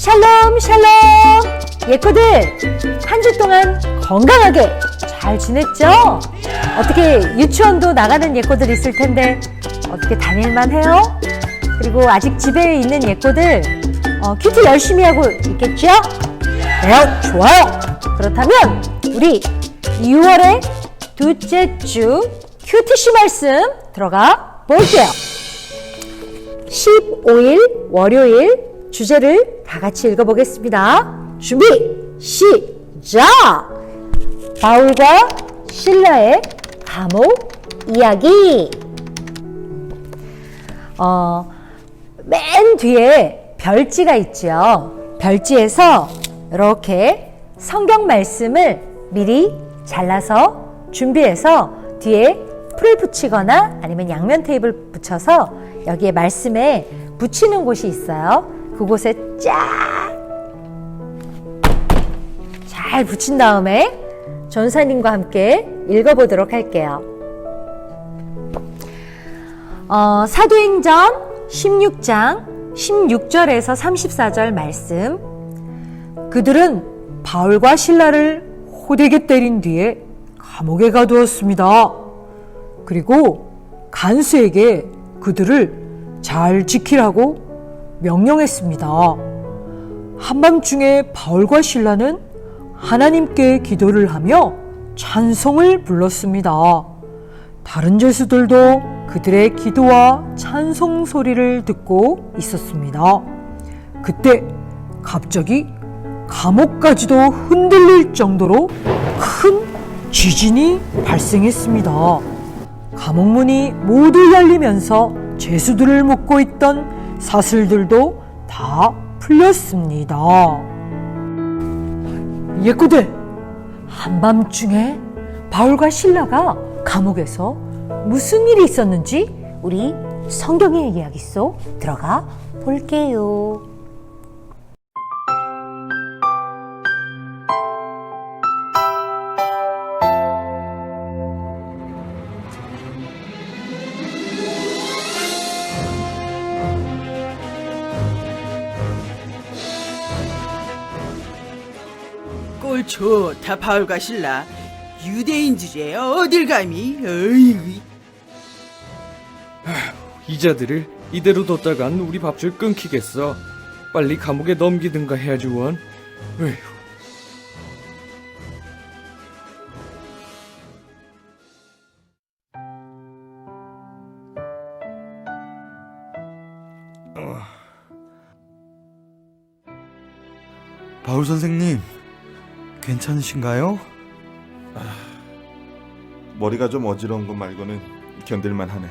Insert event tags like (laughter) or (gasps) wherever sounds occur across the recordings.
샬롬 샬롬 예코들 한 주 동안 건강하게 잘 지냈죠? 어떻게 유치원도 나가는 예코들 있을 텐데 어떻게 다닐만 해요? 그리고 아직 집에 있는 예코들 어, 큐티 열심히 하고 있겠죠? 네, 좋아요. 그렇다면 우리 6월의 둘째 주 큐티시 말씀 들어가 볼게요. 15일 월요일 주제를 다 같이 읽어보겠습니다. 준비 시작! 바울과 신라의 감옥 이야기. 어, 맨 뒤에 별지가 있죠. 별지에서 이렇게 성경 말씀을 미리 잘라서 준비해서 뒤에 풀을 붙이거나 아니면 양면 테이프를 붙여서 여기에 말씀에 붙이는 곳이 있어요. 그곳에 쫙 잘 붙인 다음에 전사님과 함께 읽어보도록 할게요. 어, 사도행전 16장 16절에서 34절 말씀. 그들은 바울과 신라를 호되게 때린 뒤에 감옥에 가두었습니다. 그리고 간수에게 그들을 잘 지키라고 명령했습니다. 한밤중에 바울과 신라는 하나님께 기도를 하며 찬송을 불렀습니다. 다른 죄수들도 그들의 기도와 찬송 소리를 듣고 있었습니다. 그때 갑자기 감옥까지도 흔들릴 정도로 큰 지진이 발생했습니다. 감옥문이 모두 열리면서 죄수들을 묶고 있던 사슬들도 다 풀렸습니다. 예꾸들 한밤중에 바울과 신라가 감옥에서 무슨 일이 있었는지 우리 성경의 이야기 속 들어가 볼게요. 좋다 바울과 신라 유대인 주제에 어딜 감히 어이 이자들을 이대로 뒀다간 우리 밥줄 끊기겠어. 빨리 감옥에 넘기든가 해야지 원. 에휴. 바울 선생님, 괜찮으신가요? 머리가 좀 어지러운 것 말고는 견딜만 하네.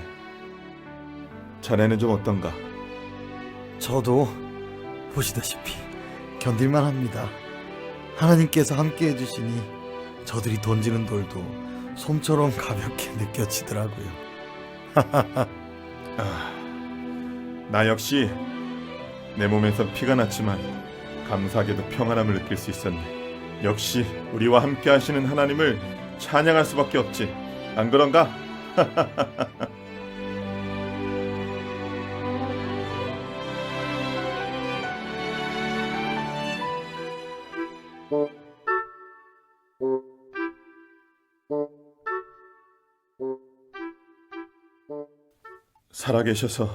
자네는 좀 어떤가? 저도 보시다시피 견딜만 합니다. 하나님께서 함께 해주시니 저들이 던지는 돌도 솜처럼 가볍게 (laughs) 느껴지더라고요. 나 역시 내 몸에서 피가 났지만 감사하게도 평안함을 느낄 수 있었네. 역시 우리와 함께 하시는 하나님을 찬양할 수밖에 없지. 안 그런가? (laughs) 살아계셔서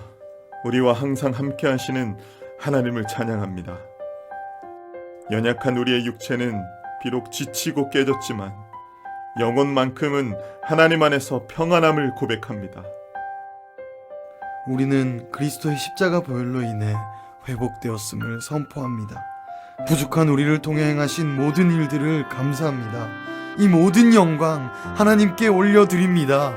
우리와 항상 함께 하시는 하나님을 찬양합니다. 연약한 우리의 육체는 비록 지치고 깨졌지만 영혼만큼은 하나님 안에서 평안함을 고백합니다. 우리는 그리스도의 십자가 보혈로 인해 회복되었음을 선포합니다. 부족한 우리를 통해 행하신 모든 일들을 감사합니다. 이 모든 영광 하나님께 올려드립니다.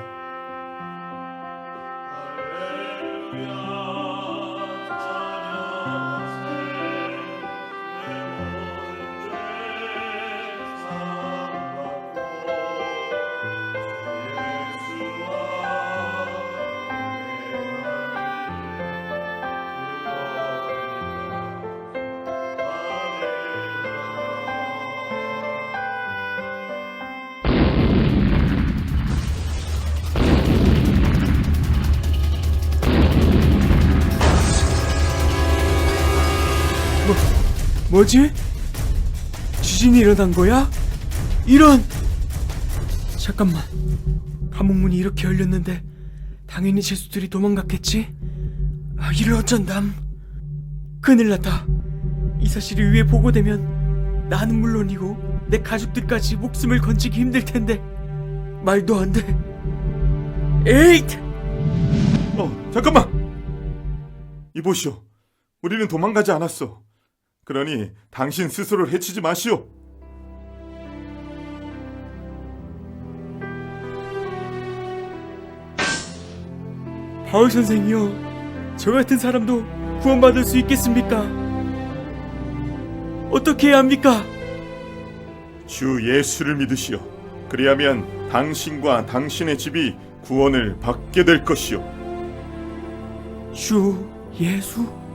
뭐지? 지진이 일어난 거야? 이런! 잠깐만. 감옥 문이 이렇게 열렸는데 당연히 죄수들이 도망갔겠지? 아, 이를 어쩐담. 큰일 났다. 이 사실이 위에 보고되면 나는 물론이고 내 가족들까지 목숨을 건지기 힘들 텐데 말도 안 돼. 에잇! 어, 잠깐만. 이보시오. 우리는 도망가지 않았어. 그러니 당신 스스로를 해치지 마시오. 바울 선생이요. 저 같은 사람도 구원받을 수 있겠습니까? 어떻게 해야 합니까? 주 예수를 믿으시오. 그리하면 당신과 당신의 집이 구원을 받게 될 것이오. 주 예수?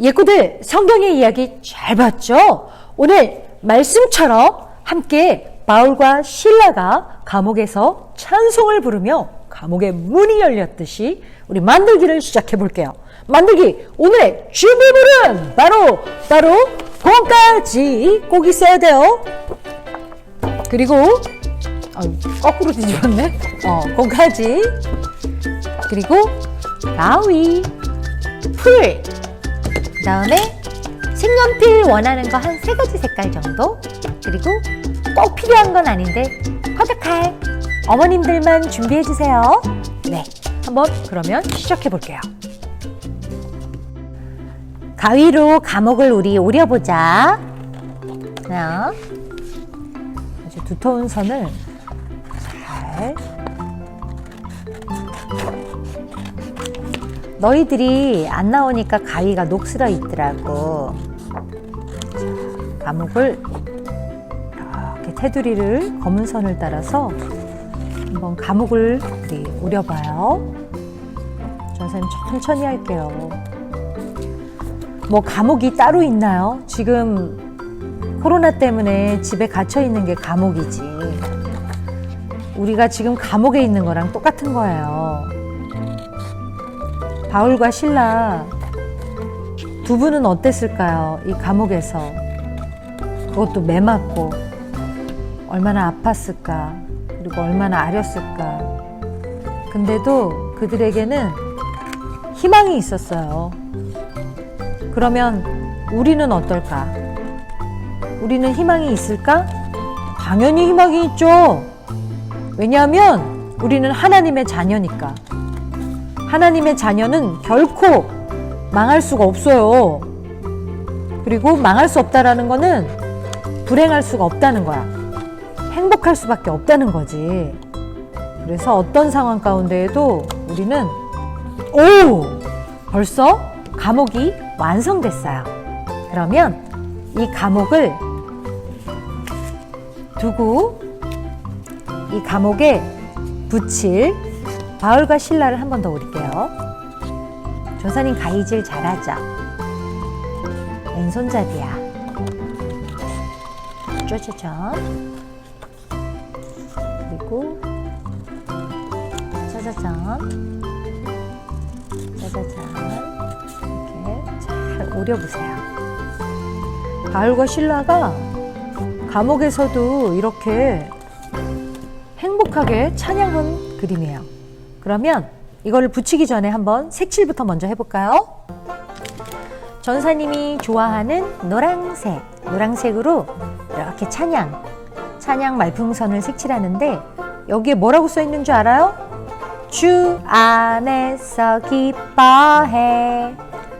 예코들 성경의 이야기 잘 봤죠? 오늘 말씀처럼 함께 바울과 신라가 감옥에서 찬송을 부르며 감옥의 문이 열렸듯이 우리 만들기를 시작해 볼게요. 만들기 오늘의 준비물은 바로 바로 공까지 꼭 있어야 돼요. 그리고 아유, 거꾸로 뒤집었네. 어, 공까지 그리고 가위 풀 그 다음에 색연필 원하는 거 한 세 가지 색깔 정도 그리고 꼭 필요한 건 아닌데 커다칼 어머님들만 준비해 주세요. 네, 한번 그러면 시작해 볼게요. 가위로 감옥을 우리 오려보자. 하나, 아주 두터운 선을 잘. 너희들이 안 나오니까 가위가 녹슬어 있더라고. 자, 감옥을 이렇게 테두리를 검은 선을 따라서 한번 감옥을 우리 오려봐요. 저 선생님 천천히 할게요. 뭐 감옥이 따로 있나요? 지금 코로나 때문에 집에 갇혀 있는 게 감옥이지. 우리가 지금 감옥에 있는 거랑 똑같은 거예요. 바울과 신라 두 분은 어땠을까요? 이 감옥에서 그것도 매 맞고 얼마나 아팠을까 그리고 얼마나 아렸을까 근데도 그들에게는 희망이 있었어요. 그러면 우리는 어떨까? 우리는 희망이 있을까? 당연히 희망이 있죠. 왜냐하면 우리는 하나님의 자녀니까. 하나님의 자녀는 결코 망할 수가 없어요. 그리고 망할 수 없다라는 거는 불행할 수가 없다는 거야. 행복할 수밖에 없다는 거지. 그래서 어떤 상황 가운데에도 우리는 오! 벌써 감옥이 완성됐어요. 그러면 이 감옥을 두고 이 감옥에 붙일 바울과 신라를 한 번더 오릴게요. 조사님 가위질 잘하죠? 왼손잡이야. 짜자잔. 그리고 짜자잔. 짜자잔. 이렇게 잘 오려보세요. 바울과 신라가 감옥에서도 이렇게 행복하게 찬양한 그림이에요. 그러면 이거를 붙이기 전에 한번 색칠부터 먼저 해볼까요? 전사님이 좋아하는 노란색, 노란색으로 이렇게 찬양, 찬양 말풍선을 색칠하는데 여기에 뭐라고 써 있는 줄 알아요? 주 안에서 기뻐해.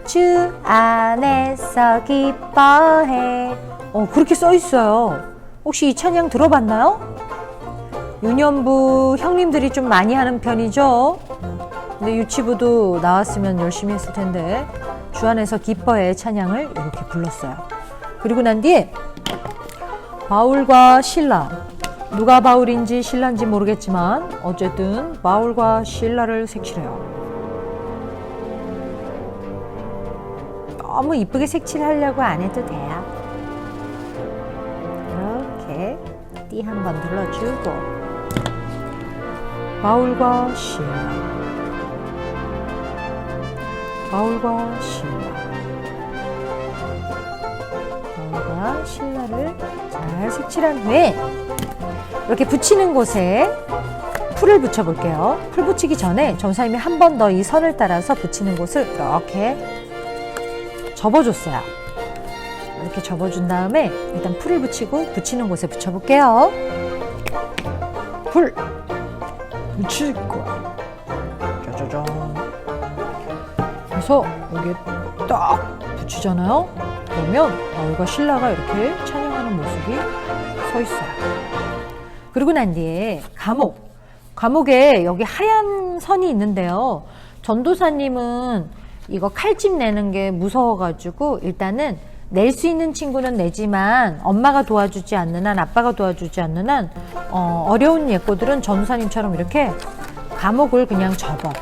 주 안에서 기뻐해. 어, 그렇게 써 있어요. 혹시 이 찬양 들어봤나요? 유년부 형님들이 좀 많이 하는 편이죠. 근데 유치부도 나왔으면 열심히 했을 텐데 주 안에서 기뻐해 찬양을 이렇게 불렀어요. 그리고 난 뒤에 바울과 신라 누가 바울인지 신라인지 모르겠지만 어쨌든 바울과 신라를 색칠해요. 너무 이쁘게 색칠하려고 안 해도 돼요. 이렇게 띠 한번 눌러주고 바울과 신라 바울과 신라 바울과 신라를 잘 색칠한 후에 이렇게 붙이는 곳에 풀을 붙여 볼게요. 풀 붙이기 전에 전사님이 한 번 더 이 선을 따라서 붙이는 곳을 이렇게 접어줬어요. 이렇게 접어준 다음에 일단 풀을 붙이고 붙이는 곳에 붙여볼게요. 풀 붙일 거야. 짜자잔. 그래서 여기에 딱 붙이잖아요. 그러면 바울과 신라가 이렇게 찬양하는 모습이 서 있어요. 그러고 난 뒤에 감옥. 감옥에 여기 하얀 선이 있는데요. 전도사님은 이거 칼집 내는 게 무서워가지고 일단은 낼 수 있는 친구는 내지만 엄마가 도와주지 않는 한 아빠가 도와주지 않는 한 어, 어려운 예꼬들은 전도사님처럼 이렇게 감옥을 그냥 접어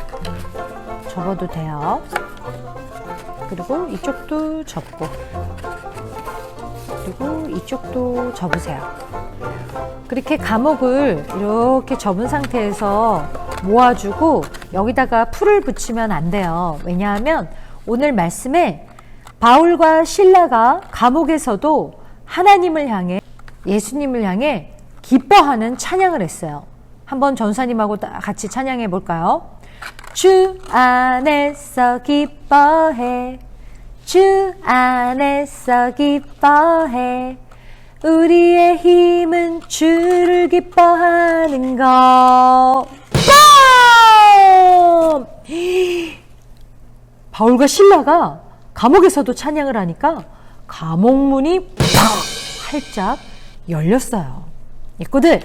접어도 돼요. 그리고 이쪽도 접고 그리고 이쪽도 접으세요. 그렇게 감옥을 이렇게 접은 상태에서 모아주고 여기다가 풀을 붙이면 안 돼요. 왜냐하면 오늘 말씀에 바울과 신라가 감옥에서도 하나님을 향해 예수님을 향해 기뻐하는 찬양을 했어요. 한번 전사님하고 다 같이 찬양해 볼까요? 주 안에서 기뻐해 주 안에서 기뻐해 우리의 힘은 주를 기뻐하는 것. 빰! (gasps) 바울과 신라가 감옥에서도 찬양을 하니까 감옥문이 팍! 활짝 열렸어요. 예꼬들,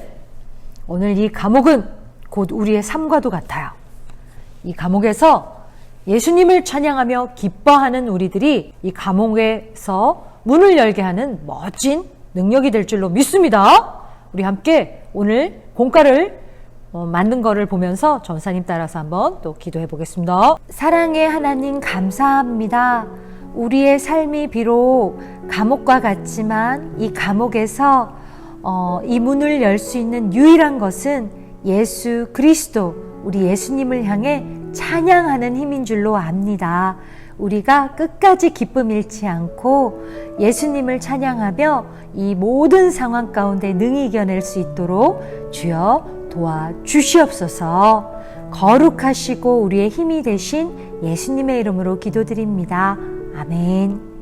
오늘 이 감옥은 곧 우리의 삶과도 같아요. 이 감옥에서 예수님을 찬양하며 기뻐하는 우리들이 이 감옥에서 문을 열게 하는 멋진 능력이 될 줄로 믿습니다. 우리 함께 오늘 공과를 어, 만든 거를 보면서 전사님 따라서 한번 또 기도해 보겠습니다. 사랑의 하나님 감사합니다. 우리의 삶이 비록 감옥과 같지만 이 감옥에서 어, 이 문을 열 수 있는 유일한 것은 예수 그리스도 우리 예수님을 향해 찬양하는 힘인 줄로 압니다. 우리가 끝까지 기쁨 잃지 않고 예수님을 찬양하며 이 모든 상황 가운데 능히 이겨낼 수 있도록 주여 도와 주시옵소서. 거룩하시고 우리의 힘이 되신 예수님의 이름으로 기도드립니다. 아멘.